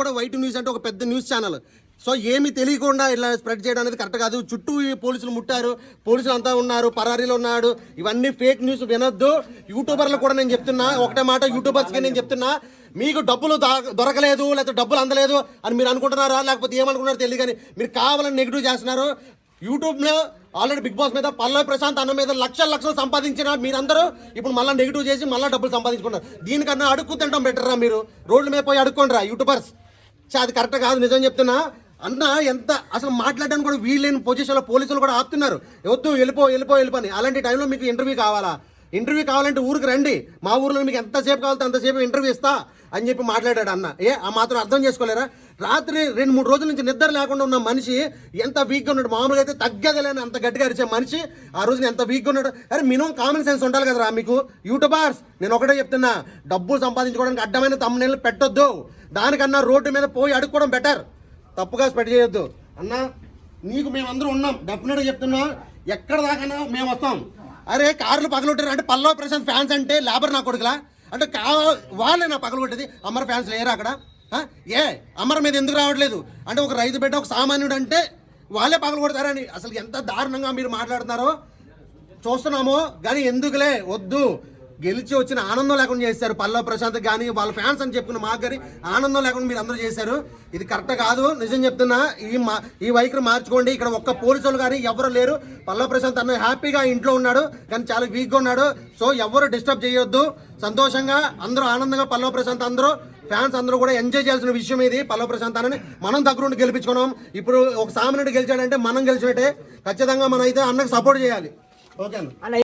కూడా white news అంటే ఒక పెద్ద న్యూస్ ఛానల్. సో ఏమి తెలియకుండా ఇలా స్ప్రెడ్ చేయడం అనేది కరెక్ట్ కాదు. చుట్టూ పోలీసులు ముట్టారు పోలీసులు అంతా ఉన్నారు పరారీలో ఉన్నాడు. ఇవన్నీ ఫేక్ న్యూస్ వినొద్దు. యూట్యూబర్లు కూడా నేను చెప్తున్నా ఒకటే మాట యూట్యూబర్స్కి నేను చెప్తున్నా మీకు డబ్బులు దొరకలేదు లేకపోతే డబ్బులు అందలేదు అని మీరు అనుకుంటున్నారా లేకపోతే ఏమనుకుంటున్నారో తెలియదు కానీ మీరు కావాలని నెగిటివ్ చేస్తున్నారు. యూట్యూబ్లో ఆల్రెడీ బిగ్ బాస్ మీద పల్లవి ప్రశాంత్ అన్న మీద లక్షల లక్షలు సంపాదించిన మీరందరూ ఇప్పుడు మళ్ళీ నెగిటివ్ చేసి మళ్ళీ డబ్బులు సంపాదించుకున్నారు దీనికన్నా అడుక్కు తింటాం బెటర్రా మీరు. రోడ్ల మీద పోయి అడుక్కోండిరా యూట్యూబర్స్. చా అది కరెక్ట్ కాదు నిజం చెప్తున్నా. అన్న ఎంత అసలు మాట్లాడడానికి కూడా వీలేని పొజిషన్లో పోలీసులు కూడా ఆపుతున్నారు. వద్దు వెళ్ళిపో వెళ్ళిపో వెళ్ళిపోని అలాంటి టైంలో మీకు ఇంటర్వ్యూ కావాలా? ఇంటర్వ్యూ కావాలంటే ఊరికి రండి. మా ఊర్లో మీకు ఎంతసేపు కావాలంటే అంతసేపు ఇంటర్వ్యూ ఇస్తా అని చెప్పి మాట్లాడాడు అన్న. ఏ ఆ మాత్రం అర్థం చేసుకోలేరా? రాత్రి రెండు మూడు రోజుల నుంచి నిద్ర లేకుండా ఉన్న మనిషి ఎంత వీక్గా ఉన్నాడు. మామూలుగా అయితే తగ్గదలేని అంత గట్టిగా అరిచే మనిషి ఆ రోజున ఎంత వీక్గా ఉన్నాడు. అరే మినిమం కామన్ సెన్స్ ఉండాలి కదరా మీకు. యూట్యూబర్స్ నేను ఒకటే చెప్తున్నా. డబ్బులు సంపాదించుకోవడానికి అడ్డమైన తమ్ముళ్ళు పెట్టొద్దు. దానికన్నా రోడ్డు మీద పోయి అడుక్కోవడం బెటర్ తప్పుగా స్ప్రెడ్ చేయొద్దు. అన్న నీకు మేమందరం ఉన్నాం. డెఫినెట్గా చెప్తున్నా ఎక్కడ దాకా మేము వస్తాం. అరే కార్లు పగలొట్టారు అంటే పల్లవ ప్రశాంత్ ఫ్యాన్స్ అంటే లేబర్ నా కొడుకులా? అంటే కా వాళ్ళే నా పగలగొట్టేది. అమర ఫ్యాన్స్ లేరు అక్కడ? ఏ అమర మీద ఎందుకు రావట్లేదు? అంటే ఒక రైతు బిడ్డ ఒక సామాన్యుడు అంటే వాళ్ళే పగలు కొడతారని అసలు ఎంత దారుణంగా మీరు మాట్లాడుతున్నారో? చూస్తున్నాము కానీ ఎందుకులే? వద్దు. గెలిచి వచ్చిన ఆనందం లేకుండా చేశారు. పల్లవ ప్రశాంత్ కానీ వాళ్ళ ఫ్యాన్స్ అని చెప్పుకున్న మాకు కానీ ఆనందం లేకుండా మీరు అందరూ చేశారు. ఇది కరెక్ట్ కాదు. నిజం చెప్తున్నా ఈ మా ఈ వైఖరి మార్చుకోండి. ఇక్కడ ఒక్క పోలీసులు కానీ ఎవరు లేరు. పల్లవ ప్రశాంత్ అన్న హ్యాపీగా ఇంట్లో ఉన్నాడు కానీ చాలా వీక్గా ఉన్నాడు. సో ఎవరు డిస్టర్బ్ చేయొద్దు. సంతోషంగా అందరూ ఆనందంగా పల్లవ ప్రశాంత్ అందరూ ఫ్యాన్స్ అందరూ కూడా ఎంజాయ్ చేయాల్సిన విషయం ఇది. పల్లవ ప్రశాంత్ అని మనం దగ్గరుండి గెలిపించుకున్నాం. ఇప్పుడు ఒక సామాన్యుడు గెలిచాడంటే మనం గెలిచినట్టే. ఖచ్చితంగా మనం అయితే అన్నకు సపోర్ట్ చేయాలి. ఓకే అన్న